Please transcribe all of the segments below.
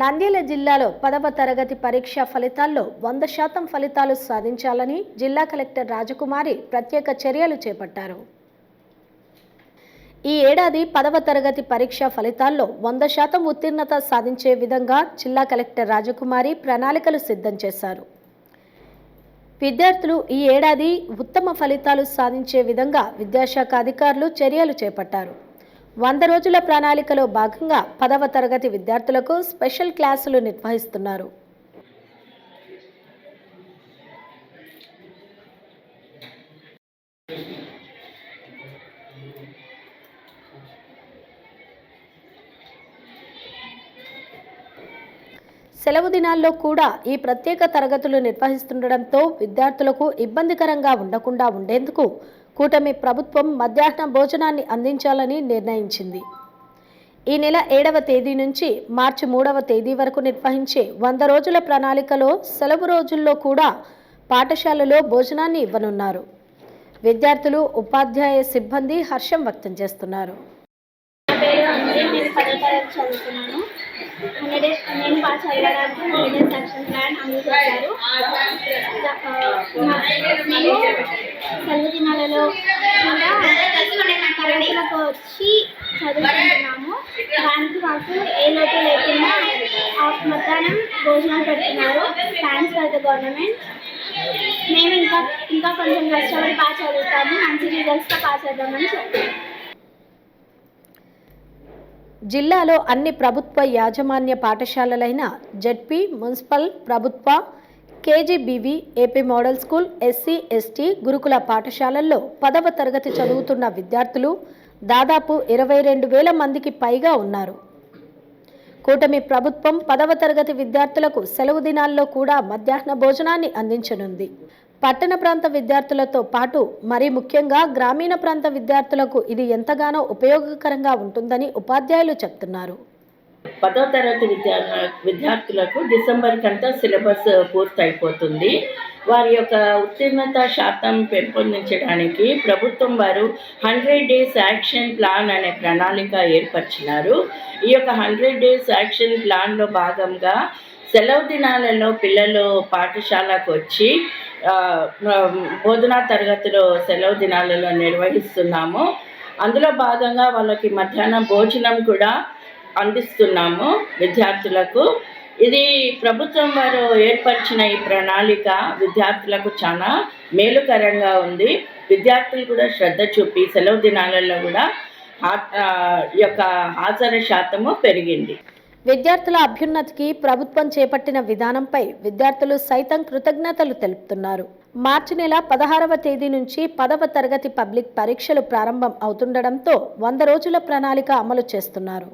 నంద్యాల జిల్లాలో పదవ తరగతి పరీక్ష ఫలితాల్లో వంద శాతం ఫలితాలు సాధించాలని జిల్లా కలెక్టర్ రాజకుమారి ప్రత్యేక చర్యలు చేపట్టారు. ఈ ఏడాది పదవ తరగతి పరీక్ష ఫలితాల్లో వంద శాతం ఉత్తీర్ణత సాధించే విధంగా జిల్లా కలెక్టర్ రాజకుమారి ప్రణాళికలు సిద్ధం చేశారు. విద్యార్థులు ఈ ఏడాది ఉత్తమ ఫలితాలు సాధించే విధంగా విద్యాశాఖ అధికారులు చర్యలు చేపట్టారు. వంద రోజుల ప్రణాళికలో భాగంగా పదవ తరగతి విద్యార్థులకు స్పెషల్ క్లాసులు నిర్వహిస్తున్నారు. సెలవు దినాల్లో కూడా ఈ ప్రత్యేక తరగతులు నిర్వహిస్తుండటంతో విద్యార్థులకు ఇబ్బందికరంగా ఉండకుండా ఉండేందుకు కూటమి ప్రభుత్వం మధ్యాహ్న భోజనాన్ని అందించాలని నిర్ణయించింది. ఈ నెల ఏడవ తేదీ నుంచి మార్చి మూడవ తేదీ వరకు నిర్వహించే వంద రోజుల ప్రణాళికలో సెలవు రోజుల్లో కూడా పాఠశాలలో భోజనాన్ని ఇవ్వనున్నారు. విద్యార్థులు ఉపాధ్యాయ సిబ్బంది హర్షం వ్యక్తం చేస్తున్నారు. నేను పాస్ హండ్రెడ్ ప్లాన్ అమలు వచ్చి చదువుకుంటున్నాము. దానికి మాకు ఏ లోటు లేకుండా ఆ మధ్యాహ్నం భోజనాలు పెడుతున్నారు. థ్యాంక్స్ ఫర్ ద గవర్నమెంట్ మేము ఇంకా ఇంకా కొంచెం కష్టపడి పాస్ చదువుతాము. మంచి రిజల్ట్స్తో పాస్ అవుతామని చెప్తాము జిల్లాలో అన్ని ప్రభుత్వ యాజమాన్య పాఠశాలలైన జడ్పీ మున్సిపల్ ప్రభుత్వ KGBV AP model school SC ST గురుకుల పాఠశాలల్లో పదవ తరగతి చదువుతున్న విద్యార్థులు దాదాపు ఇరవై రెండు వేల మందికి పైగా ఉన్నారు. కూటమి ప్రభుత్వం పదవ తరగతి విద్యార్థులకు సెలవు దినాల్లో కూడా మధ్యాహ్న భోజనాన్ని అందించనుంది. పట్టణ ప్రాంత విద్యార్థులతో పాటు మరీ ముఖ్యంగా గ్రామీణ ప్రాంత విద్యార్థులకు ఇది ఎంతగానో ఉపయోగకరంగా ఉంటుందని ఉపాధ్యాయులు చెప్తున్నారు. పదో తరగతి విద్యా విద్యార్థులకు డిసెంబర్ కంతా సిలబస్ పూర్తయిపోతుంది. వారి యొక్క ఉత్తీర్ణత శాతం పెంపొందించడానికి ప్రభుత్వం వారు హండ్రెడ్ డేస్ యాక్షన్ ప్లాన్ అనే ప్రణాళిక ఏర్పరిచినారు. ఈ యొక్క హండ్రెడ్ డేస్ యాక్షన్ ప్లాన్లో భాగంగా సెలవు దినాలలో పిల్లలు పాఠశాలకు వచ్చి బోధనా తరగతిలో సెలవు దినాలలో నిర్వహిస్తున్నాము. అందులో భాగంగా వాళ్ళకి మధ్యాహ్నం భోజనం కూడా అందిస్తున్నాము విద్యార్థులకు. ఇది ప్రభుత్వం వారు ఏర్పరిచిన ఈ ప్రణాళిక విద్యార్థులకు చాలా మేలుకరంగా ఉంది. విద్యార్థులు కూడా శ్రద్ధ చూపి సెలవు దినాలలో కూడా యొక్క హాజరు శాతము పెరిగింది. విద్యార్థుల అభ్యున్నతికి ప్రభుత్వం చేపట్టిన విధానంపై విద్యార్థులు సైతం కృతజ్ఞతలు తెలుపుతున్నారు. మార్చి నెల పదహారవ తేదీ నుంచి పదవ తరగతి పబ్లిక్ పరీక్షలు ప్రారంభం అవుతుండడంతో వంద రోజుల ప్రణాళిక అమలు చేస్తున్నారు.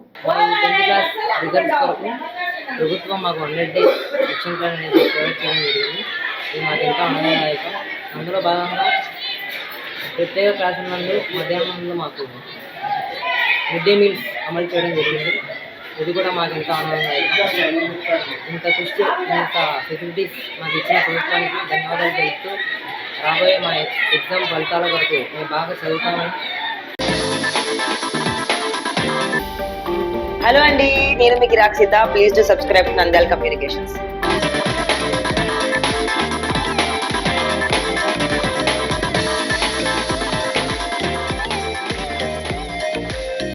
ప్రభుత్వం మాకు హండ్రెడ్ డేస్ ప్లాన్ అనేది ప్రొవైడ్ చేయడం జరిగింది. ఇది మాకు ఎంతో ఆనందదాయకం. అందులో భాగంగా ప్రత్యేక క్లాసుల మధ్యాహ్నంలో మాకు మిడ్ డే మీల్స్ అమలు చేయడం జరిగింది. ఇది కూడా మాకు ఎంతో ఆనందదాయకం ఇంత దృష్టి ఇంత ఫెసిలిటీస్ మాకు ఇచ్చిన ప్రభుత్వానికి ధన్యవాదాలు తెలుపుతూ రాబోయే మా ఎగ్జామ్ ఫలితాల వరకు మేము బాగా చదువుతామని. హలో అండి నేను మీకు Rakshita please to subscribe Nandyala communications